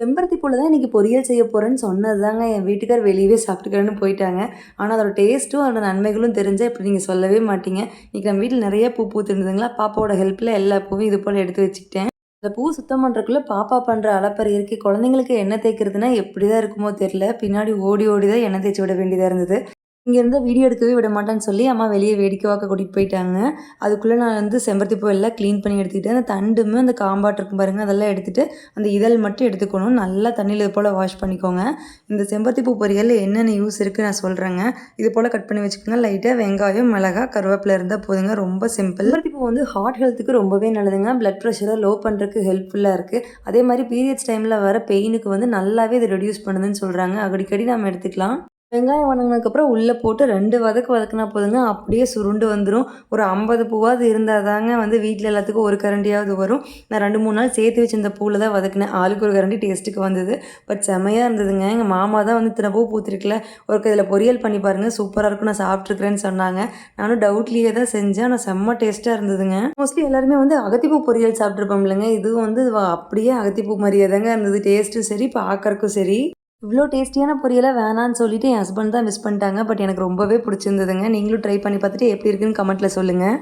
செம்பருத்தி பூவில் தான் இன்றைக்கி பொரியல் செய்ய போகிறேன்னு சொன்னது தாங்க என் வீட்டுக்கார் வெளியவே சாப்பிட்டுக்கிறேன்னு போயிட்டாங்க. ஆனால் அதோட டேஸ்ட்டும் அதோட நன்மைகளும் தெரிஞ்சால் இப்படி நீங்கள் சொல்லவே மாட்டீங்க. இன்றைக்கி நம்ம வீட்டில் நிறைய பூ பூத்துருந்ததுங்களா பாப்பாவோட ஹெல்ப்பில் எல்லா பூவும் இது போல் எடுத்து வச்சுக்கிட்டேன். அந்த பூ சுத்தம் பண்ணுறக்குள்ளே பாப்பா பண்ணுற அளப்பறை இருக்கு. குழந்தைங்களுக்கு எண்ணெய் தேய்க்கிறதுனா எப்படி தான் இருக்குமோ தெரில பின்னாடி ஓடி ஓடி தான் எண்ணெய் தேய்ச்சி விட வேண்டியதாக இருந்தது. இங்கேருந்து வீடியோ எடுக்கவே விட மாட்டேன்னு சொல்லி அம்மா வெளியே வேடிக்கை வாக்க கூட்டிகிட்டு போயிட்டாங்க. அதுக்குள்ளே நான் வந்து செம்பருத்தி பூ எல்லாம் க்ளீன் பண்ணி எடுத்துக்கிட்டு அந்த தண்டுமே அந்த காம்பாட் இருக்கும் பாருங்கள் அதெல்லாம் எடுத்துகிட்டு அந்த இதழ் மட்டும் எடுத்துக்கணும். நல்லா தண்ணியில் இது போல் வாஷ் பண்ணிக்கோங்க. இந்த செம்பருத்தி பூ பொரியலில் என்னென்ன யூஸ் இருக்குது நான் சொல்கிறேங்க இது போல் கட் பண்ணி வச்சுக்கோங்க. லைட்டாக வெங்காயம் மிளகா கருவேப்பிலை இருந்தால் போதுங்க. ரொம்ப சிம்பிள் செம்பருத்தி பூ வந்து ஹார்ட் ஹெல்த்துக்கு ரொம்பவே நல்லதுங்க. பிளட் ப்ரெஷரை லோ பண்ணுறதுக்கு ஹெல்ப்ஃபுல்லாக இருக்குது அதே மாதிரி பீரியட்ஸ் டைமில் வர பெயினுக்கு வந்து நல்லாவே இது ரெடியூஸ் பண்ணுதுன்னு சொல்கிறாங்க அடிக்கடி நம்ம எடுத்துக்கலாம். வெங்காயம் வதங்கினதுக்கப்புறம் உள்ளே போட்டு ரெண்டு வதக்கு வதக்குனா போதுங்க. அப்படியே சுருண்டு வந்துடும் ஒரு ஐம்பது பூவாவது இருந்தால் தாங்க வந்து வீட்டில் எல்லாத்துக்கும் ஒரு கரண்டியாவது வரும். நான் ரெண்டு மூணு நாள் சேர்த்து வச்சிருந்த பூவில் தான் வதக்கினேன். ஆளுக்கு ஒரு கரண்டி டேஸ்ட்டுக்கு வந்தது. பட் செமையாக இருந்ததுங்க. எங்கள் மாமா தான் வந்து இத்தனை பூ பூத்திருக்கல. ஒரு இதில் பொரியல் பண்ணி பாருங்கள் சூப்பராக இருக்கும். நான் சாப்பிட்ருக்குறேன்னு சொன்னாங்க. நானும் டவுட்லேயே தான் செஞ்சேன். ஆனால் செம்ம டேஸ்ட்டாக இருந்ததுங்க. மோஸ்ட்லி எல்லாருமே வந்து அகத்திப்பூ பொரியல் சாப்பிட்ருப்போம் இல்லைங்க. இதுவும் வந்து வ- அப்படியே அகத்திப்பூ மாதிரியே தாங்க இருந்தது. டேஸ்ட்டும் சரி பார்க்கறக்கும் சரி. இவ்வளோ டேஸ்டியான பொரியலை வேணான்னு சொல்லிட்டு என் ஹஸ்பண்ட் தான் மிஸ் பண்ணிட்டாங்க. பட் எனக்கு ரொம்பவே பிடிச்சிருந்ததுங்க. நீங்களும் ட்ரை பண்ணி பார்த்துட்டு எப்படி இருக்குன்னு கமெண்ட்டில் சொல்லுங்கள்